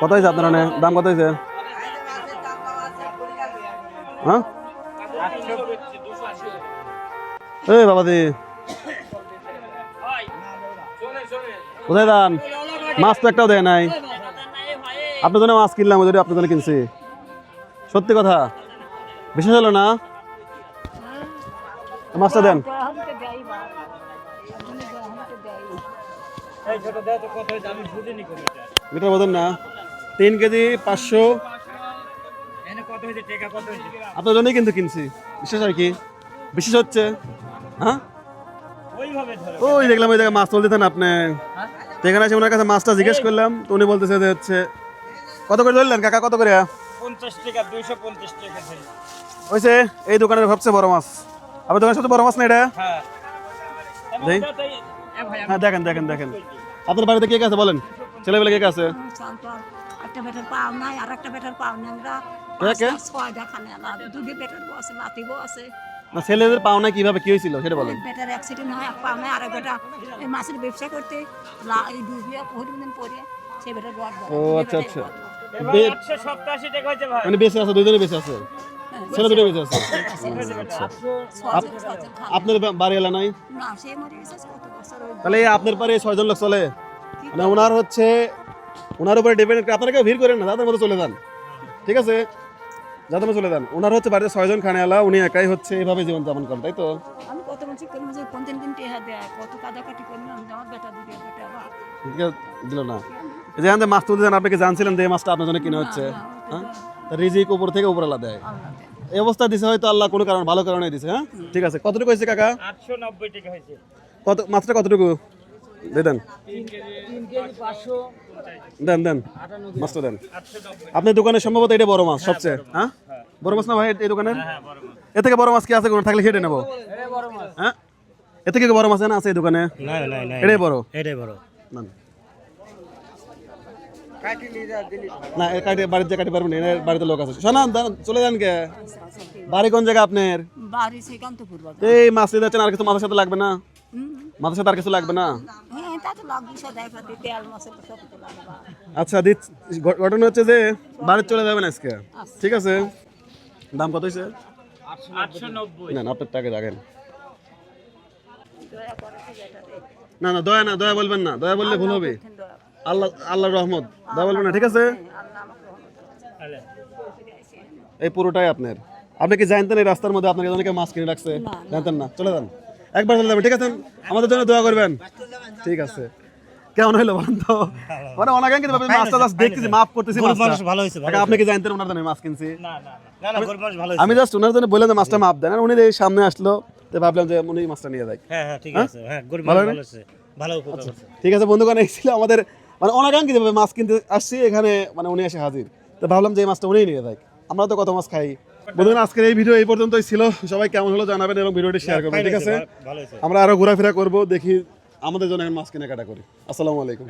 কত হয়েছে আপনার? দাম কত হয়েছে? হ্যাঁ? এই বাবা দি কোথায় দান মাছ তো একটাও দেয় নাই। আপনার জন্য মাছ কিনলাম, ওই আপনার জন্য কিনছি। সত্যি কথা? বিশেষ হলো না? মাছটা দেন। মিটার বলেন না। তিন কেজি পাঁচশো। আপনার জন্যই কিন্তু কিনছি। বিশেষ আর কি। বিশেষ হচ্ছে হ্যাঁ? ওই দেখলাম, ওই জায়গায় মাছ তুলতেন আপনি। এখানে এসে ওনার কাছে মাছটা জিজ্ঞেস করলাম, তো উনি বলতেছে যে হচ্ছে, কত করে ধরলেন কাকা, কত করে? পঞ্চাশ টাকা দুইশো পঞ্চাশ টাকা হয়েছে, এই দোকানের সবচেয়ে বড় মাছ। আপনার দোকানের সবচেয়ে বড় মাছ না এটা? হ্যাঁ দেখেন দেখেন দেখেন। আপনার বাড়িতে কে আছে বলেন? ছেলেবেলে কে আছে। একটা বেটার পাও নাই আর একটা বেটার পাও নাই। আমরা ছয়টা খানে আলাদা দুটো বেটার আছে নাতিবো আছে। না ছেলেদের পাওনা কীভাবে কি হয়েছিল সেটা বলেন। বেটার অ্যাক্সিডেন্ট হয় এক পাও নাই আর এক বেটা এই মাছের ব্যবসা করতে এই ডুবিয়ে বহুদিন পরে সে বেটার রড ও আচ্ছা আচ্ছা। মানে বেঁচে আছে দুইজনে বেঁচে আছে? ছেলে দুটো বেঁচে আছে? আপনার বা- বাড়ি এলা নাই? না সে মরে গেছে কত বছর ওই তাহলে আপনার পারে ছয়জন লোক চলে? মানে ওনার হচ্ছে ওনার উপরে ডিপেন্ড আপনারা কেউ ভিড় করেন না যাদের মতো চলে যান। ঠিক আছে? যাদের মতো চলে যান। ওনার হচ্ছে বাড়িতে ছয়জন খানে আলা উনি একাই হচ্ছে এইভাবে জীবন যাপন করেন তাই তো? আমি কত বলছি করলাম যে কোন দিন দিন টেহা দেয় কত কাদাকাটি করলাম আমার বেটা দুটো বেটা আবার ঠিক আছে দিল না। যে এখান মাছ তুলতে আপনি কি জানছিলেন যে এই মাছটা আপনার জন্য কিনে হচ্ছে হ্যাঁ? রিজিক উপর থেকে উপর আলাদা দেয়। এই অবস্থা দিছে হয়তো আল্লাহ কোনো কারণ ভালো কারণে দিছে হ্যাঁ? ঠিক আছে কতটুকু হয়েছে কাকা? আটশো নব্বই টাকা হয়েছে। কত মাছটা কতটুকু? দেন। দেন দেন। মাছটা দেন। আপনার দোকানে সম্ভবত এটা বড় মাছ সবচেয়ে হ্যাঁ? বড় মাছ না ভাই এই দোকানের? এ থেকে বড় মাছ কি আছে কোনো? থাকলে সেটা নেব। হ্যাঁ? এ থেকে বড় মাছ না আছে এই দোকানে? না না না এটাই বড়? এটাই বড়। না না। না কাটে বাড়িতে কাটে পারবেন না বাড়িতে লোক আছে। চলে যান কে? বাড়ি কোন জায়গা আপনার? বাড়ি সেকান্তপুর এই মাছ নিয়ে যাচ্ছেন আর কিছু মাছের সাথে লাগবে না? কিছু লাগবে না? হ্যাঁ আচ্ছা ঘটনা হচ্ছে যে বাড়ি চলে যাবেন আজকে। ঠিক আছে? দাম কত হয়েছে? না না আপনার টাকা না না দয়া না দয়া বলবেন না দয়া বললে ভুল হবে। আল্লাহ আল্লাহর রহমত। দয়া বলবেন না ঠিক আছে? এই পুরোটাই আপনার। আপনি কি জানতেন এই রাস্তার মধ্যে আপনাকে অনেকে মাছ কিনে রাখছে? জানতেন না? চলে যান। একবার চলে যাবেন ঠিক আছে? আমাদের জন্য দোয়া করবেন। ঠিক আছে। কেমন হলো বলেন তো? মানে অনাকাঙ্ক্ষিত ভাবে মাছটা জাস্ট দেখতেছি মাফ করতেছি। মানুষ ভালো হয়েছে, ভালো কাকা, আপনি কি জানতেন ওনার জন্য মাছ কিনছি? না না না। না গরিব মানুষ ভালো হইছে আমি জাস্ট ওনার জন্য বললাম যে মাছটা মাপ দেন আর উনি এই সামনে আসলো তো ভাবলাম যে উনি মাছটা নিয়ে যায় হ্যাঁ হ্যাঁ ঠিক আছে। হ্যাঁ গরিব মানুষ ভালো হয়েছে। ভালো উপকার করছে ঠিক আছে বন্ধুগণ এই ছিল আমাদের মানে অনাকাঙ্ক্ষিত ভাবে মাছ কিনতে আসছি এখানে মানে উনি এসে হাজির। তো ভাবলাম যে এই মাছটা উনিই নিয়ে যায় আমরা তো কত মাছ খাই। বন্ধুগণ আজকের এই ভিডিও এই পর্যন্তই ছিল। সবাই কেমন হলো জানাবেন এবং ভিডিওটি শেয়ার করবেন ঠিক আছে? আমরা আরও ঘোরাফেরা করব দেখি আমাদের জন্য এখন মাছ কেনাকাটা করি। আসসালামু আলাইকুম।